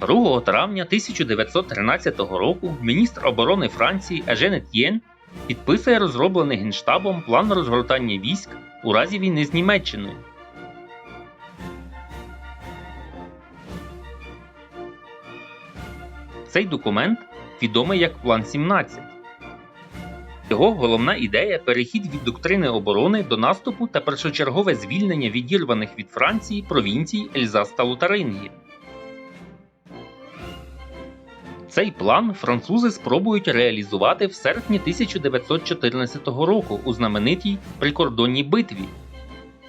2 травня 1913 року міністр оборони Франції Ежен Етьєн підписує розроблений Генштабом план розгортання військ у разі війни з Німеччиною. Цей документ відомий як План 17. Його головна ідея перехід від доктрини оборони до наступу та першочергове звільнення відірваних від Франції провінцій Ельзас та Лотарингії. Цей план французи спробують реалізувати в серпні 1914 року у знаменитій прикордонній битві,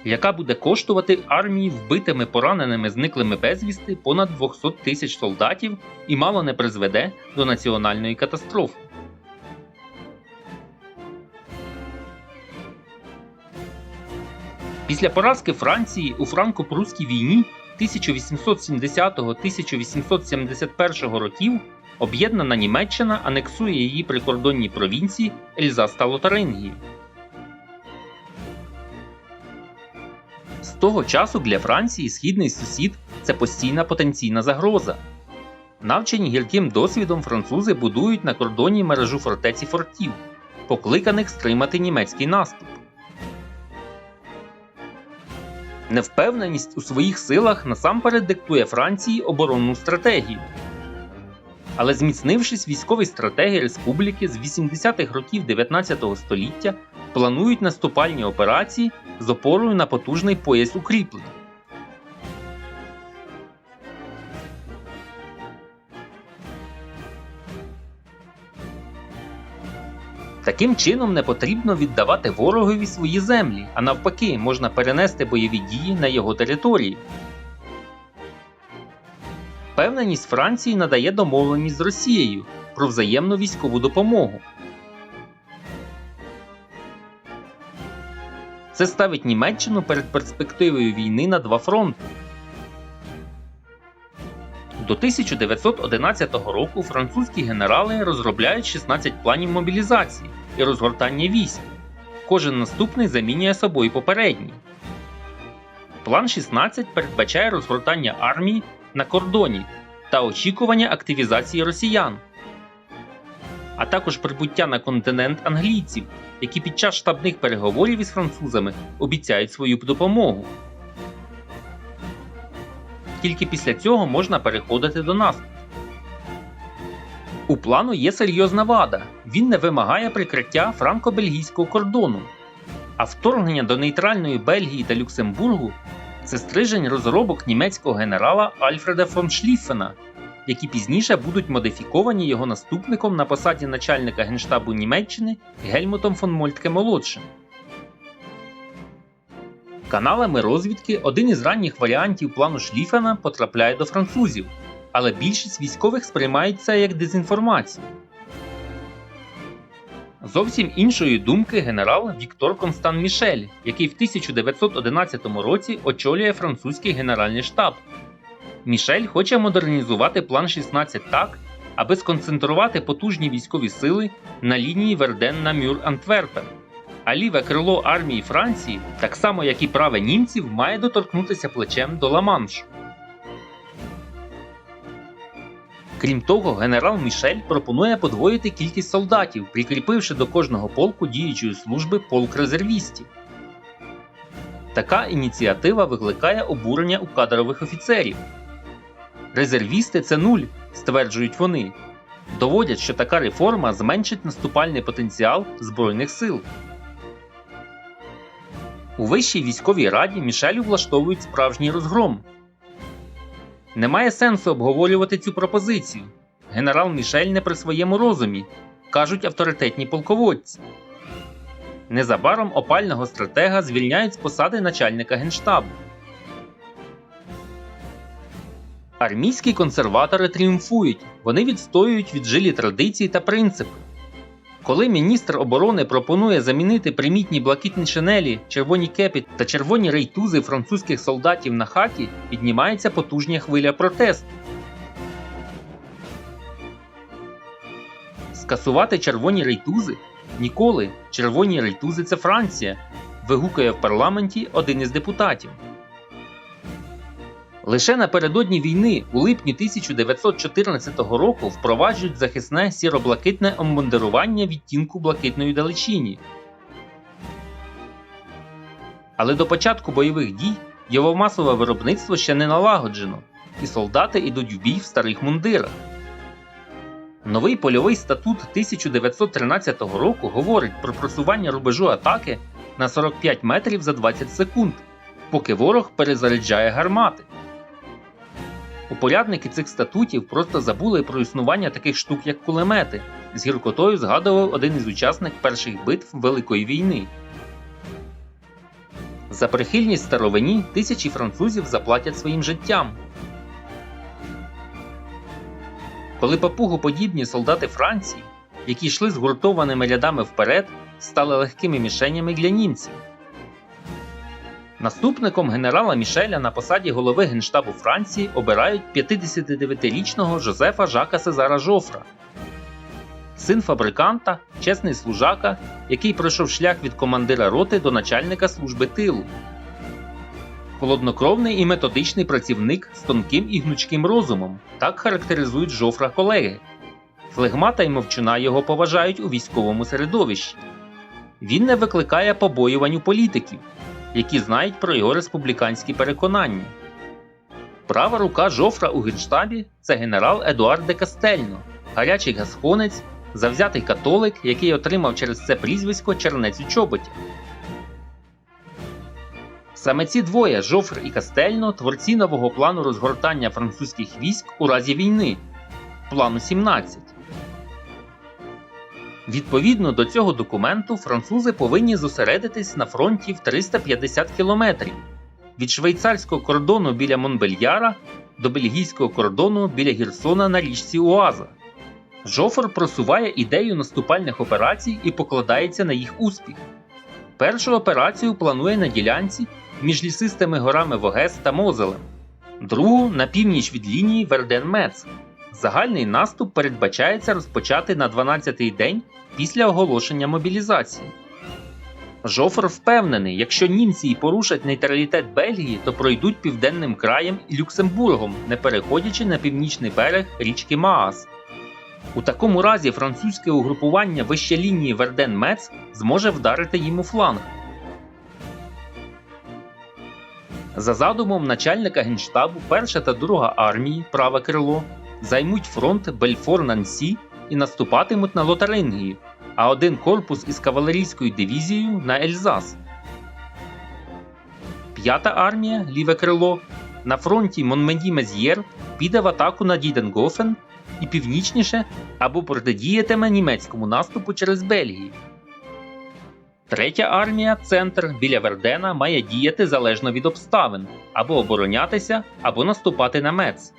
яка буде коштувати армії вбитими, пораненими, зниклими безвісти понад 200 тисяч солдатів і мало не призведе до національної катастрофи. Після поразки Франції у франко-прусській війні 1870-1871 років об'єднана Німеччина анексує її прикордонні провінції Ельзас та Лотарингію. З того часу для Франції східний сусід це постійна потенційна загроза. Навчені гірким досвідом французи будують на кордоні мережу фортеці фортів, покликаних стримати німецький наступ. Невпевненість у своїх силах насамперед диктує Франції оборонну стратегію. Але зміцнившись, військові стратегії республіки з 80-х років 19 століття планують наступальні операції з опорою на потужний пояс укріплень. Таким чином не потрібно віддавати ворогові свої землі, а навпаки, можна перенести бойові дії на його території. Впевненість Франції надає домовленість з Росією про взаємну військову допомогу. Це ставить Німеччину перед перспективою війни на два фронти. До 1911 року французькі генерали розробляють 16 планів мобілізації і розгортання військ. Кожен наступний замінює собою попередній. План 16 передбачає розгортання армії на кордоні та очікування активізації росіян, а також прибуття на континент англійців, які під час штабних переговорів із французами обіцяють свою допомогу. Тільки після цього можна переходити до наступу. У плану є серйозна вада. Він не вимагає прикриття франко-бельгійського кордону, а вторгнення до нейтральної Бельгії та Люксембургу це стрижень розробок німецького генерала Альфреда фон Шліффена, які пізніше будуть модифіковані його наступником на посаді начальника генштабу Німеччини Гельмутом фон Мольтке молодшим. Каналами розвідки один із ранніх варіантів плану Шліфена потрапляє до французів, але більшість військових сприймають це як дезінформацію. Зовсім іншої думки генерал Віктор Констан Мішель, який в 1911 році очолює французький генеральний штаб. Мішель хоче модернізувати план 16 так, аби сконцентрувати потужні військові сили на лінії Верден на Мюр Антверпен. А ліве крило армії Франції, так само як і праве німців, має доторкнутися плечем до Ла-Маншу. Крім того, генерал Мішель пропонує подвоїти кількість солдатів, прикріпивши до кожного полку діючої служби полк резервістів. Така ініціатива викликає обурення у кадрових офіцерів. Резервісти це нуль, стверджують вони. Доводять, що така реформа зменшить наступальний потенціал Збройних сил. У Вищій військовій раді Мішелю влаштовують справжній розгром. Немає сенсу обговорювати цю пропозицію. Генерал Мішель не при своєму розумі, кажуть авторитетні полководці. Незабаром опального стратега звільняють з посади начальника генштабу. Армійські консерватори тріумфують, вони відстоюють віджилі традиції та принципи. Коли міністр оборони пропонує замінити примітні блакитні шинелі, червоні кепі та червоні рейтузи французьких солдатів на хаті, піднімається потужня хвиля протесту. Скасувати червоні рейтузи? Ніколи. Червоні рейтузи це Франція. вигукає в парламенті один із депутатів. Лише напередодні війни у липні 1914 року впроваджують захисне сіро-блакитне обмундирування відтінку блакитної далечині. Але до початку бойових дій його масове виробництво ще не налагоджено, і солдати йдуть в бій в старих мундирах. Новий польовий статут 1913 року говорить про просування рубежу атаки на 45 метрів за 20 секунд, поки ворог перезаряджає гармати. Упорядники цих статутів просто забули про існування таких штук, як кулемети, з гіркотою згадував один із учасників перших битв Великої війни. За прихильність старовині тисячі французів заплатять своїм життям. Коли папугоподібні солдати Франції, які йшли згуртованими рядами вперед, стали легкими мішенями для німців. Наступником генерала Мішеля на посаді голови Генштабу Франції обирають 59-річного Жозефа Жака Сезара Жофра, син фабриканта, чесний служака, який пройшов шлях від командира роти до начальника служби тилу. Холоднокровний і методичний працівник з тонким і гнучким розумом, так характеризують Жофра колеги. Флегмата й мовчуна його поважають у військовому середовищі. Він не викликає побоювань у політиків, які знають про його республіканські переконання. Права рука Жофра у генштабі це генерал Едуард де Кастельно, гарячий гасконець, завзятий католик, який отримав через це прізвисько чернець у чоботі. Саме ці двоє Жофр і Кастельно творці нового плану розгортання французьких військ у разі війни плану 17. Відповідно до цього документу, французи повинні зосередитись на фронті в 350 кілометрів від швейцарського кордону біля Монбельяра до бельгійського кордону біля Гірсона на річці Уаза. Жофр просуває ідею наступальних операцій і покладається на їх успіх. Першу операцію планує на ділянці між лісистими горами Вогес та Мозелем, другу на північ від лінії Верден-Мец. Загальний наступ передбачається розпочати на 12-й день після оголошення мобілізації. Жофр впевнений, якщо німці й порушать нейтралітет Бельгії, то пройдуть південним краєм і Люксембургом, не переходячи на північний берег річки Маас. У такому разі французьке угрупування вище лінії Верден-Мец зможе вдарити їм у фланг. За задумом начальника генштабу, перша та друга армії, праве крило, займуть фронт Бельфор-Нансі і наступатимуть на Лотарингію, а один корпус із кавалерійською дивізією на Ельзас. П'ята армія, ліве крило, на фронті Монмені-Мез'єр піде в атаку на Діденгофен і північніше або протидіятиме німецькому наступу через Бельгію. Третя армія, центр біля Вердена, має діяти залежно від обставин або оборонятися, або наступати на Мец.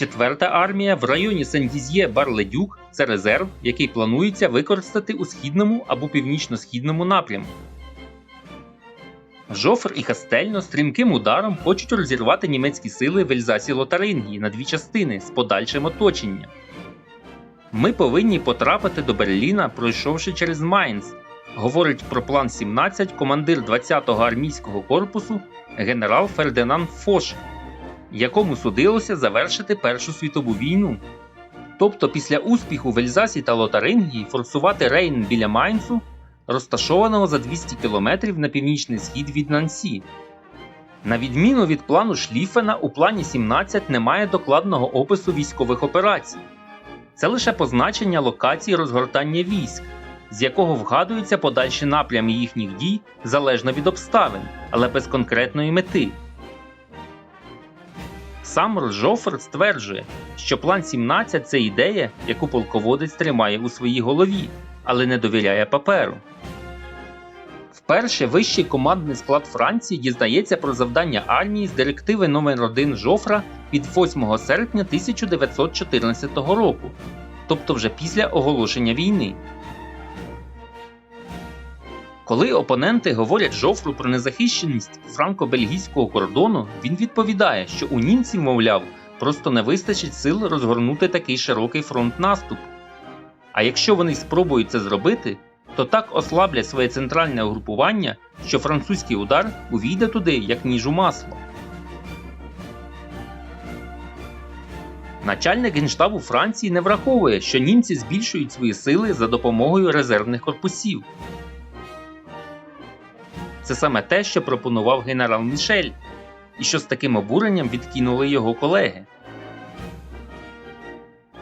Четверта армія в районі Сен-Діз'є Барледюк це резерв, який планується використати у східному або північно-східному напрямку. Жофр і Кастельно стрімким ударом хочуть розірвати німецькі сили в Ельзасі Лотарингії на дві частини з подальшим оточенням. Ми повинні потрапити до Берліна, пройшовши через Майнц, говорить про план 17 командир 20-го армійського корпусу генерал Фердинанд Фош, якому судилося завершити Першу світову війну. Тобто після успіху в Ельзасі та Лотарингії форсувати Рейн біля Майнцу, розташованого за 200 км на північний схід від Нансі. На відміну від плану Шліфена, у плані 17 немає докладного опису військових операцій. Це лише позначення локації розгортання військ, з якого вгадуються подальші напрями їхніх дій залежно від обставин, але без конкретної мети. Сам Жофр стверджує, що план 17 це ідея, яку полководець тримає у своїй голові, але не довіряє паперу. Вперше вищий командний склад Франції дізнається про завдання армії з директиви номер 1 Жофра від 8 серпня 1914 року, тобто вже після оголошення війни. Коли опоненти говорять Жофру про незахищеність франко-бельгійського кордону, він відповідає, що у німців, мовляв, просто не вистачить сил розгорнути такий широкий фронт наступу. А якщо вони спробують це зробити, то так ослаблять своє центральне угрупування, що французький удар увійде туди, як ніж у масло. Начальник генштабу Франції не враховує, що німці збільшують свої сили за допомогою резервних корпусів. Це саме те, що пропонував генерал Мішель, і що з таким обуренням відкинули його колеги.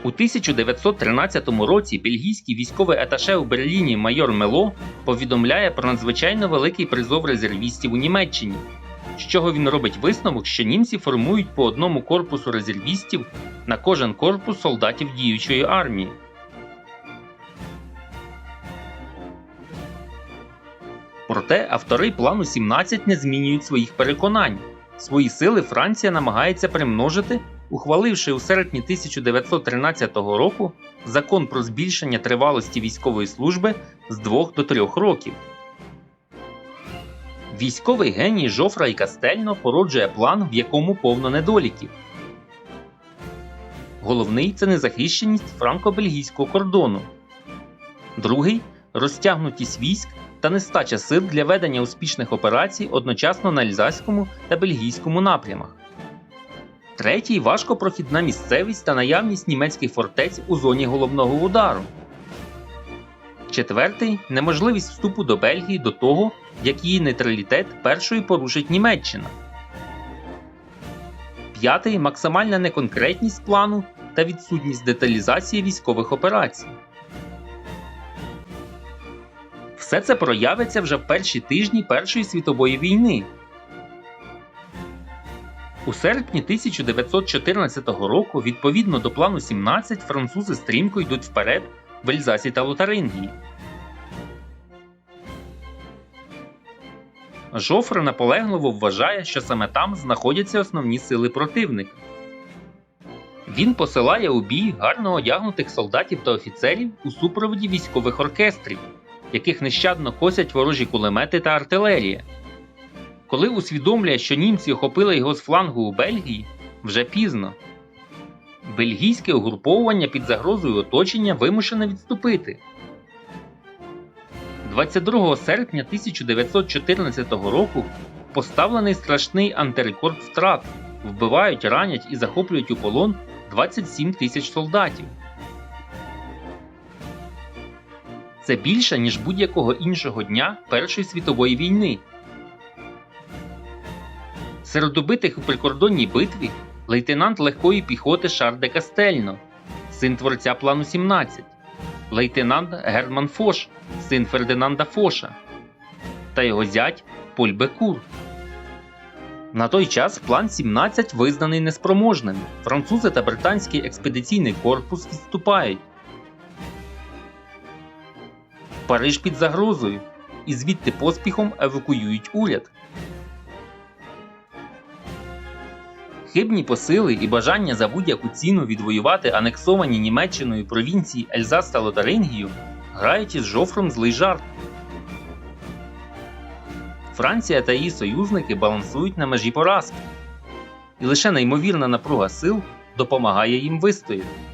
У 1913 році бельгійський військовий аташе у Берліні майор Мело повідомляє про надзвичайно великий призов резервістів у Німеччині, з чого він робить висновок, що німці формують по одному корпусу резервістів на кожен корпус солдатів діючої армії. Проте автори плану 17 не змінюють своїх переконань. Свої сили Франція намагається примножити, ухваливши у серпні 1913 року закон про збільшення тривалості військової служби з 2 до 3 років. Військовий геній Жофра і Кастельно породжує план, в якому повно недоліків. Головний це незахищеність франко-бельгійського кордону. Другий розтягнутість військ та нестача сил для ведення успішних операцій одночасно на Альзаському та бельгійському напрямах. Третій важкопрохідна місцевість та наявність німецьких фортець у зоні головного удару. Четвертий неможливість вступу до Бельгії до того, як її нейтралітет першою порушить Німеччина. П'ятий максимальна неконкретність плану та відсутність деталізації військових операцій. Все це проявиться вже в перші тижні Першої світової війни. У серпні 1914 року, відповідно до плану 17, французи стрімко йдуть вперед в Ельзасі та Лотарингії. Жофре наполегливо вважає, що саме там знаходяться основні сили противника. Він посилає у бій гарно одягнутих солдатів та офіцерів у супроводі військових оркестрів, яких нещадно косять ворожі кулемети та артилерія. Коли усвідомлює, що німці охопили його з флангу у Бельгії, вже пізно. Бельгійське угруповування під загрозою оточення вимушене відступити. 22 серпня 1914 року поставлений страшний антирекорд втрат, вбивають, ранять і захоплюють у полон 27 тисяч солдатів. Це більше, ніж будь-якого іншого дня Першої світової війни. Серед убитих у прикордонній битві лейтенант легкої піхоти Шар де Кастельно, син творця плану 17, лейтенант Герман Фош, син Фердинанда Фоша, та його зять Поль Бекур. На той час план 17 визнаний неспроможним. Французи та британський експедиційний корпус відступають. Париж під загрозою, і звідти поспіхом евакуюють уряд. Хибні посили і бажання за будь-яку ціну відвоювати анексовані Німеччиною провінції Ельзас та Лотарингію грають із Жофром злий жарт. Франція та її союзники балансують на межі поразки, і лише неймовірна напруга сил допомагає їм вистояти.